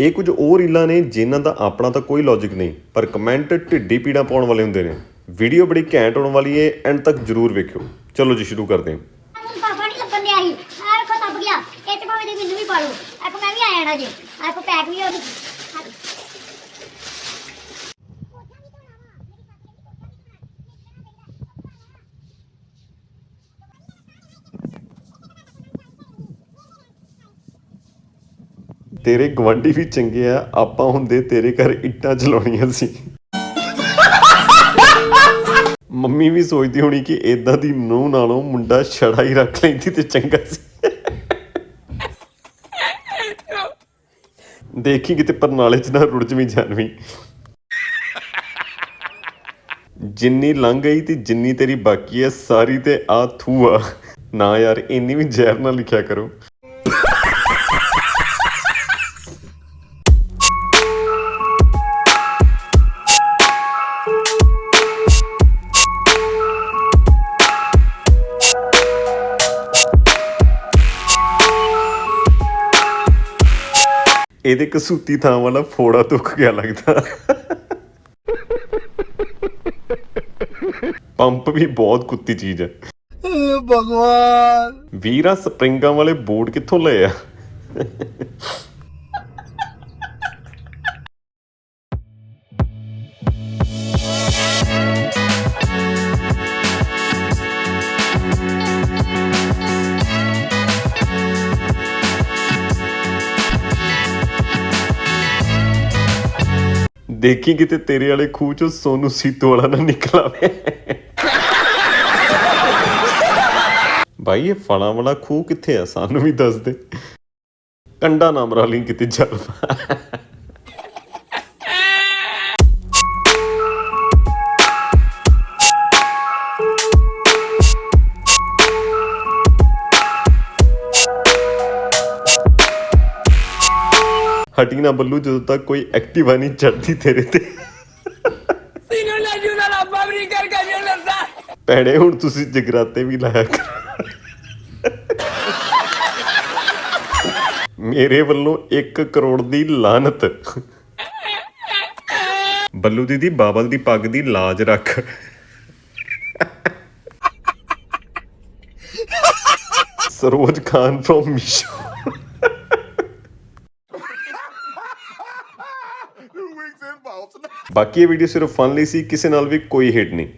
ਇਹ ਕੁਝ ਉਹ ਰੀਲਾਂ ਨੇ ਜਿਨ੍ਹਾਂ ਦਾ ਆਪਣਾ ਤਾਂ ਕੋਈ ਲੌਜੀਕ ਨਹੀਂ, ਪਰ ਕਮੈਂਟ ਢਿੱਡੀ ਪੀੜਾ ਪਾਉਣ ਵਾਲੇ ਹੁੰਦੇ ਨੇ। ਵੀਡੀਓ ਬੜੀ ਘੈਂਟ ਹੋਣ ਵਾਲੀ ਏ ਐਂਡ ਤੱਕ ਜਰੂਰ ਵੇਖਿਓ। ਚਲੋ ਜੀ, ਸ਼ੁਰੂ ਕਰਦੇ ਹਾਂ। ਹੁਣ ਨਹੀਂ ਲੱਭਣ ਦਿਆ ਸੀ ਆ ਵੇਖੋ ਤੱਬ ਗਿਆ। ਇਹ ਭਾਵੇਂ ਦੇ ਮੈਨੂੰ ਵੀ ਪਾ ਲਓ। ਆ ਮੈਂ ਵੀ ਆ ਜਾਣਾ ਜੇ। ਆ ਪੈਕ ਵੀ ਹੋ ਗਈ। ਤੇਰੇ ਗਵਾਂਢੀ ਵੀ ਚੰਗੇ ਆ, ਆਪਾਂ ਹੁੰਦੇ ਤੇਰੇ ਘਰ ਇੱਟਾਂ ਚਲਾਉਣੀਆਂ ਸੀ। ਮੰਮੀ ਵੀ ਸੋਚਦੀ ਹੋਣੀ ਕਿ ਇਦਾਂ ਦੀ ਨੂੰਹ ਨਾਲੋਂ ਮੁੰਡਾ ਛੜਾ ਹੀ ਰੱਖ ਲੈਂਦੀ ਤੇ ਚੰਗਾ ਸੀ। ਦੇਖੀ ਕਿਤੇ ਪਰਨਾਲੇ 'ਚ ਨਾ ਰੁੜ ਜਵੀਂ ਜਾਨਵੀਂ। ਜਿੰਨੀ ਲੰਘ ਗਈ ਤੇ ਜਿੰਨੀ ਤੇਰੀ ਬਾਕੀ ਹੈ ਸਾਰੀ ਤੇ ਆ ਥੂ ਆ ਨਾ ਯਾਰ, ਇੰਨੀ ਵੀ ਜ਼ਹਿਰ ਨਾ ਲਿਖਿਆ ਕਰੋ। ਇਹਦੇ ਕਸੂਤੀ ਥਾਂ ਵਾਲਾ ਫੋੜਾ ਦੁੱਖ ਗਿਆ ਲੱਗਦਾ। ਪੰਪ ਵੀ ਬਹੁਤ ਕੁੱਤੀ ਚੀਜ਼ ਹੈ। ਭਗਵਾਨ। ਵੀਰਾ ਸਪਰਿੰਗਾਂ ਵਾਲੇ ਬੂਟ ਕਿੱਥੋਂ ਲਏ ਆ? ਦੇਖੀ ਕਿਤੇ ਤੇਰੇ ਵਾਲੇ ਖੂਹ ਚੋਂ ਸੋਨੂ ਸੀਤੋ ਵਾਲਾ ਨਾ ਨਿਕਲ ਆਵੇ ਭਾਈ ਇਹ ਫਲਾਂ ਵਾਲਾ ਖੂਹ ਕਿੱਥੇ ਆ? ਸਾਨੂੰ ਵੀ ਦੱਸ ਦੇ। ਕੰਡਾ ਨਾਮ ਰਾਲੀ ਕਿਤੇ ਚੱਲ ਹਟੀ ਨਾ ਬੱਲੂ ਜਦੋਂ ਤੱਕ ਕੋਈ ਐਕਟਿਵਾ ਨਹੀਂ ਚੜਦੀ ਤੇਰੇ ਤੇ। le ayuda a la fábrica, el camión no está. ਭੈਣੇ ਹੁਣ ਤੁਸੀਂ ਜਗਰਾਤੇ ਵੀ ਲਾਇਆ ਕਰੋ। ਮੇਰੇ ਵੱਲੋਂ 1 ਕਰੋੜ ਦੀ ਲਾਨਤ ਬੱਲੂ ਦੀਦੀ ਬਾਬਲ ਦੀ ਪੱਗ ਦੀ ਲਾਜ ਰੱਖ। ਸਰੋਜ ਖਾਨ ਫਰੋਮ ਮੀਸ਼ੋ ਬਾਕੀ ਇਹ ਵੀਡੀਓ ਸਿਰਫ ਫਨ ਲਈ ਸੀ ਕਿਸੇ ਨਾਲ ਵੀ ਕੋਈ ਹਿੱਟ ਨਹੀਂ।